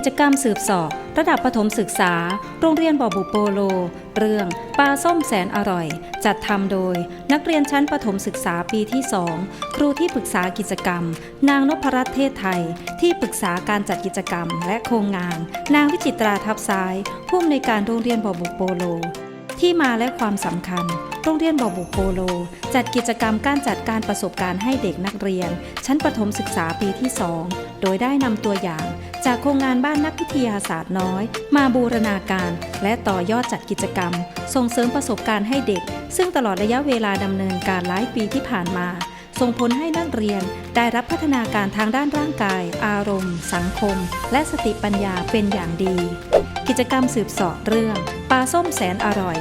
กิจกรรมสืบสอบ ระดับประถมศึกษา โรงเรียนบอบุโปโล เรื่องปลาส้มแสนอร่อย จัดทำโดย นักเรียนชั้นประถมศึกษาปีที่ 2 ครูที่ปรึกษากิจกรรม นางนพรัตน์เทศไทย ที่ปรึกษาการจัดกิจกรรม และโครงงาน นางวิจิตราทับซ้าย ผู้อำนวยการโรงเรียนบอบุโปโล ที่มาและความสำคัญโรงเรียนบอบุโปโล จัดกิจกรรมการจัดการประสบการณ์ให้เด็กนักเรียน ชั้นประถมศึกษาปีที่ 2 โดยได้นำตัวอย่าง จากโครงงานบ้านนักวิทยาศาสตร์น้อย มาบูรณาการ และต่อยอดจัดกิจกรรม ส่งเสริมประสบการณ์ให้เด็ก ซึ่งตลอดระยะเวลาดำเนินการหลายปีที่ผ่านมา ส่งผลให้นักเรียนได้รับพัฒนาการทางด้านร่างกาย อารมณ์ สังคม และสติปัญญาเป็นอย่างดี กิจกรรมสืบสอบเรื่องปลาส้มแสนอร่อย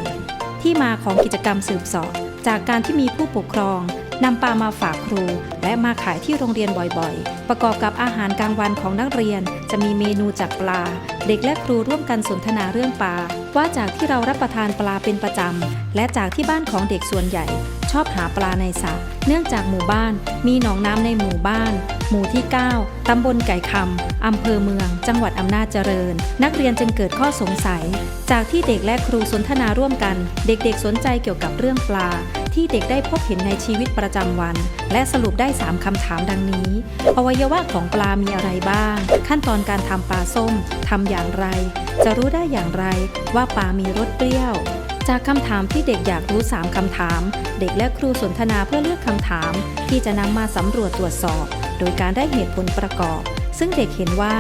ที่มาของกิจกรรมสืบสอบจากการที่มีผู้ปกครอง นำปลามาฝากครู และมาขายที่โรงเรียนบ่อยๆ ประกอบกับอาหารกลางวันของนักเรียน จะมีเมนูจากปลา เด็กและครูร่วมกันสนทนาเรื่องปลา ว่าจากที่เรารับประทานปลาเป็นประจำ และจากที่บ้านของเด็กส่วนใหญ่ ชอบหาปลาในสระเนื่องจากหมู่บ้าน มีหนองน้ำในหมู่บ้าน หมู่ที่ 9 ตำบลไก่คำอำเภอเมือง จังหวัดอำนาจเจริญ นักเรียนจึงเกิดข้อสงสัย จากที่เด็กและครูสนทนาร่วมกัน เด็กๆสนใจเกี่ยวกับเรื่องปลา ที่เด็กได้พบเห็นในชีวิตประจำวัน และสรุปได้ 3 คำถามดังนี้ อวัยวะของปลามีอะไรบ้าง ขั้นตอนการทำปลาส้มทำอย่างไร จะรู้ได้อย่างไรว่าปลามีรสเปรี้ยว จากคำถามที่เด็กอยากรู้ 3 คำถาม เด็กและครูสนทนาเพื่อเลือกคำถาม ที่จะนำมาสำรวจตรวจสอบ โดยการได้เหตุผลประกอบ ซึ่งเด็กเห็นว่า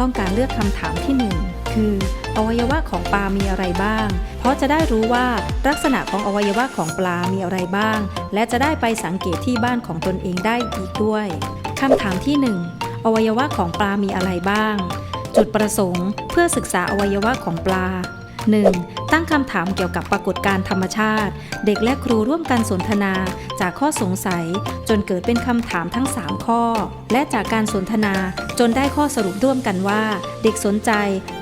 ต้องการเลือกคำถามที่ 1 คือ อวัยวะของปลามีอะไรบ้าง เพราะจะได้รู้ว่าลักษณะของอวัยวะของปลามีอะไรบ้าง และจะได้ไปสังเกตที่บ้านของตนเองได้อีกด้วยคำถามที่ 1 อวัยวะของปลามีอะไรบ้าง จุดประสงค์ เพื่อศึกษาอวัยวะของปลา 1. ตั้งคำถามเกี่ยวกับปรากฏการธรรมชาติ เด็กและครูร่วมกันสนทนาจากข้อสงสัย จนเกิดเป็นคำถามทั้ง 3 ข้อ และจากการสนทนาจนได้ข้อสรุปร่วมกันว่า เด็กสนใจ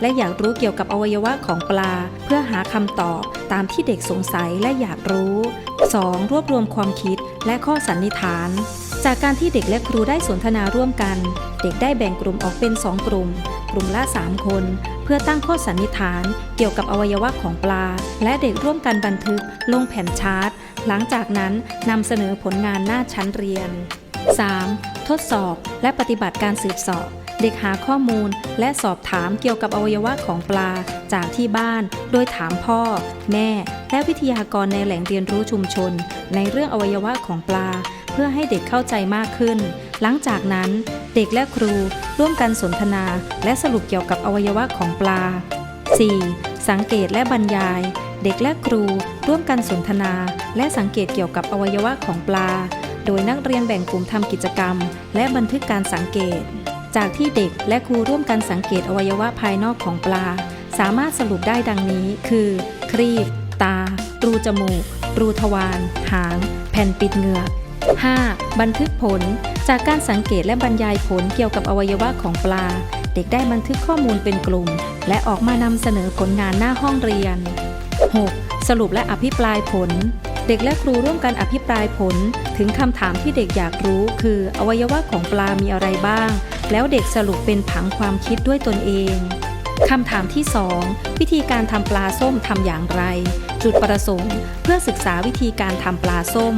และอยากรู้เกี่ยวกับอวัยวะของปลา เพื่อหาคำตอบตามที่เด็กสงสัยและอยากรู้ 2. รวบรวมความคิดและข้อสันนิษฐานจากการที่เด็กและครูได้สนทนาร่วมกัน เด็กได้แบ่งกลุ่มออกเป็น 2 กลุ่ม กลุ่มละ 3 คน พื่อตั้งข้อสันนิษฐานเกี่ยวกับอวัยวะของปลา และเด็กร่วมกันบันทึกลงแผ่นชาร์ตหลังจากนั้นนำเสนอผลงานหน้าชั้นเรียน 3. ทดสอบและปฏิบัติการสืบสอบ เด็กหาข้อมูลและสอบถามเกี่ยวกับอวัยวะของปลาจากที่บ้าน โดยถามพ่อ แม่ และวิทยากรในแหล่งเรียนรู้ชุมชน ในเรื่องอวัยวะของปลา เพื่อให้เด็กเข้าใจมากขึ้น หลังจากนั้นเด็กและครูร่วมกันสนทนา และสรุปเกี่ยวกับอวัยวะของปลา 4. สังเกตและบรรยาย เด็กและครูร่วมกันสนทนา และสังเกตเกี่ยวกับอวัยวะของปลา โดยนักเรียนแบ่งกลุ่มทำกิจกรรม และบันทึกการสังเกต จากที่เด็กและครูร่วมกันสังเกตอวัยวะภายนอกของปลา สามารถสรุปได้ดังนี้ คือ ครีบ ตา รูจมูก รูทวาร หาง แผ่นปิดเหงือก 5. บันทึกผล จากการสังเกตและบรรยายผลเกี่ยวกับอวัยวะของปลา เด็กได้บันทึกข้อมูลเป็นกลุ่ม และออกมานำเสนอผลงานหน้าห้องเรียน 6. สรุปและอภิปรายผล เด็กและครูร่วมกันอภิปรายผล ถึงคำถามที่เด็กอยากรู้ คืออวัยวะของปลามีอะไรบ้าง แล้วเด็กสรุปเป็นผังความคิดด้วยตนเองคำถามที่ 2 วิธีการทำปลาส้มทำอย่างไร จุดประสงค์ เพื่อศึกษาวิธีการทำปลาส้ม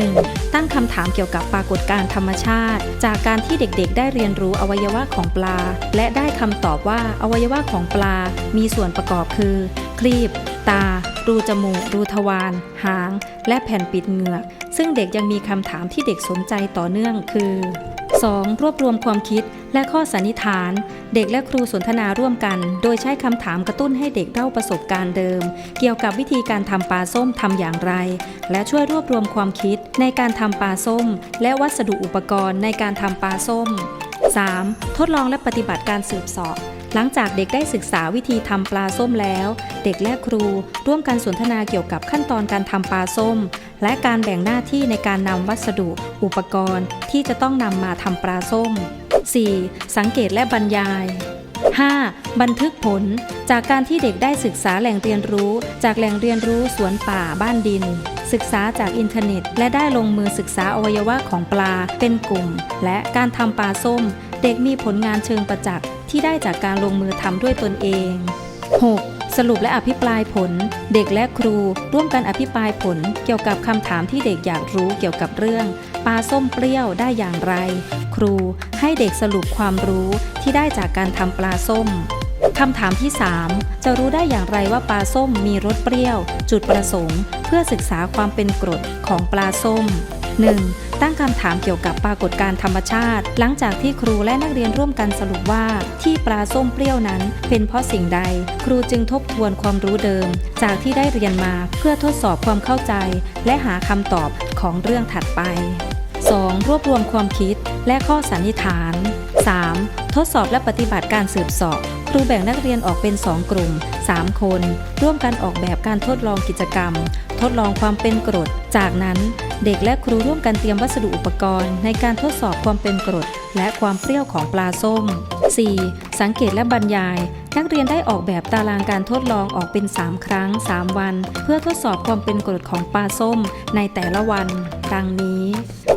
1. ตั้งคำถามเกี่ยวกับปรากฏการณ์ธรรมชาติ จากการที่เด็กๆ ได้เรียนรู้อวัยวะของปลา และได้คำตอบว่าอวัยวะของปลา มีส่วนประกอบคือคลีบ ตา รูจมูก รูทวาร หาง และแผ่นปิดเหงือก ซึ่งเด็กยังมีคำถามที่เด็กสนใจต่อเนื่องคือ 2. รวบรวมความคิดและข้อสันนิษฐาน เด็กและครูสนทนาร่วมกัน โดยใช้คำถามกระตุ้นให้เด็กเล่าประสบการณ์เดิม เกี่ยวกับวิธีการทำปลาส้มทำอย่างไร และช่วยรวบรวมความคิดในการทำปลาส้ม และวัสดุอุปกรณ์ในการทำปลาส้ม 3. ทดลองและปฏิบัติการสืบสอบ หลังจากเด็กได้ศึกษาวิธีทำปลาส้มแล้ว เด็กและครูร่วมกันสนทนาเกี่ยวกับขั้นตอนการทำปลาส้ม และการแบ่งหน้าที่ในการนำวัสดุ อุปกรณ์ที่จะต้องนำมาทำปลาส้ม 4. สังเกตและบรรยาย 5. บันทึกผล จากการที่เด็กได้ศึกษาแหล่งเรียนรู้ จากแหล่งเรียนรู้สวนป่าบ้านดิน ศึกษาจากอินเทอร์เน็ต และได้ลงมือศึกษาอวัยวะของปลาเป็นกลุ่ม และการทำปลาส้ม เด็กมีผลงานเชิงประจักษ์ ที่ได้จากการลงมือทำด้วยตนเอง 6. สรุปและอภิปรายผล เด็กและครูร่วมกันอภิปรายผล เกี่ยวกับคำถามที่เด็กอยากรู้เกี่ยวกับเรื่องปลาส้มเปรี้ยวได้อย่างไร ครูให้เด็กสรุปความรู้ที่ได้จากการทำปลาส้มคำถามที่ 3 จะรู้ได้อย่างไรว่าปลาส้มมีรสเปรี้ยว จุดประสงค์ เพื่อศึกษาความเป็นกรดของปลาส้ม 1. ตั้งคำถามเกี่ยวกับปรากฏการธรรมชาติ หลังจากที่ครูและนักเรียนร่วมกันสรุปว่า ที่ปลาส้มเปรี้ยวนั้น เป็นเพราะสิ่งใด ครูจึงทบทวนความรู้เดิม จากที่ได้เรียนมาเพื่อทดสอบความเข้าใจ และหาคำตอบของเรื่องถัดไป 2. รวบรวมความคิดและข้อสันนิษฐาน 3. ทดสอบและปฏิบัติการสืบสอบ ครูแบ่งนักเรียนออกเป็น 2 กลุ่ม 3 คน ร่วมกันออกแบบการทดลองกิจกรรม ทดลองความเป็นกรด จากนั้น เด็กและครูร่วมกันเตรียมวัสดุอุปกรณ์ในการทดสอบความเป็นกรด และความเปรี้ยวของปลาส้ม 4. สังเกตและบรรยาย นักเรียนได้ออกแบบตารางการทดลองออกเป็น 3 ครั้ง 3 วัน เพื่อทดสอบความเป็นกรดของปลาส้มในแต่ละวัน ดังนี้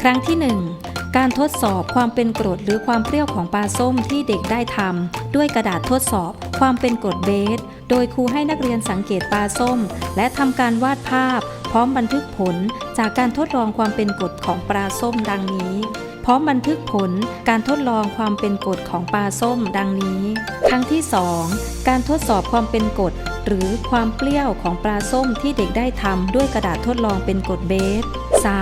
ครั้งที่ 1การทดสอบความเป็นกรดหรือความเปรี้ยวของปลาส้มที่เด็กได้ทำด้วยกระดาษทดสอบความเป็นกรดเบส โดยครูให้นักเรียนสังเกตปลาส้ม และทำการวาดภาพ พร้อมบันทึกผลจากการทดลองความเป็นกรดของปลาส้มดังนี้ พร้อมบันทึกผลการทดลองความเป็นกรดของปลาส้มดังนี้ ครั้งที่ 2 การทดสอบความเป็นกรดหรือความเปรี้ยวของปลาส้มที่เด็กได้ทำด้วยกระดาษทดลองเป็นกรดเบส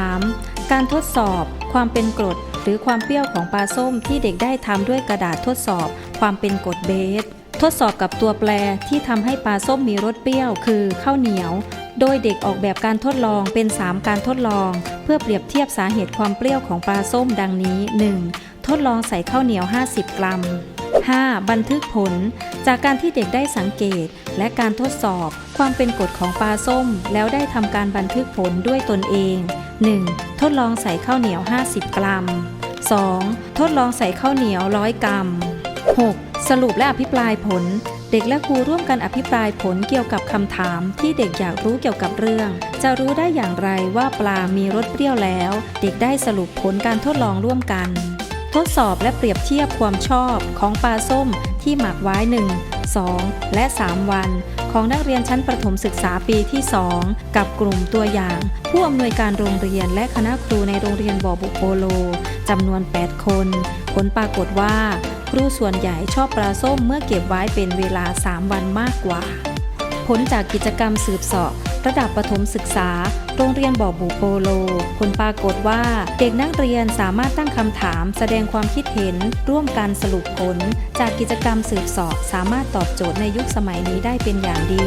3. การทดสอบความเป็นกรดหรือความเปรี้ยวของปลาส้มที่เด็กได้ทำด้วยกระดาษทดสอบความเป็นกรดเบส ทดสอบกับตัวแปรที่ทำให้ปลาส้มมีรสเปรี้ยว คือข้าวเหนียว โดยเด็กออกแบบการทดลองเป็น 3 การทดลอง เพื่อเปรียบเทียบสาเหตุความเปรี้ยวของปลาส้มดังนี้ 1. ทดลองใส่ข้าวเหนียว 50 กรัม 5. บันทึกผล จากการที่เด็กได้สังเกต และการทดสอบ ความเป็นกรดของปลาส้ม แล้วได้ทำการบันทึกผลด้วยตนเอง 1. ทดลองใส่ข้าวเหนียว 50 กรัม 2. ทดลองใส่ข้าวเหนียว 100 กรัม 6. สรุปและอภิปรายผล เด็กและครูร่วมกันอภิปรายผลเกี่ยวกับคำถาม ที่เด็กอยากรู้เกี่ยวกับเรื่อง จะรู้ได้อย่างไรว่าปลา มีรสเปรี้ยวแล้ว เด็กได้สรุปผลการทดลองร่วมกัน ทดสอบและเปรียบเทียบความชอบของปลาส้มที่หมักไว้1 2และ 3 วัน ของนักเรียนชั้นประถมศึกษาปีที่ 2 กับกลุ่มตัวอย่าง ผู้อำนวยการโรงเรียนและคณะครูในโรงเรียนบอบุโปโลจำนวน 8 คน ผลปรากฏว่า ครูส่วนใหญ่ชอบปลาส้มเมื่อเก็บไว้เป็นเวลา 3 วันมากกว่า ผลจากกิจกรรมสืบสอบ ระดับประถมศึกษา โรงเรียนบ่อบูโปโล ผลปรากฏว่าเด็กนักเรียนสามารถตั้งคำถาม แสดงความคิดเห็น ร่วมกันสรุปผล จากกิจกรรมสืบสอบ สามารถตอบโจทย์ในยุคสมัยนี้ได้เป็นอย่างดี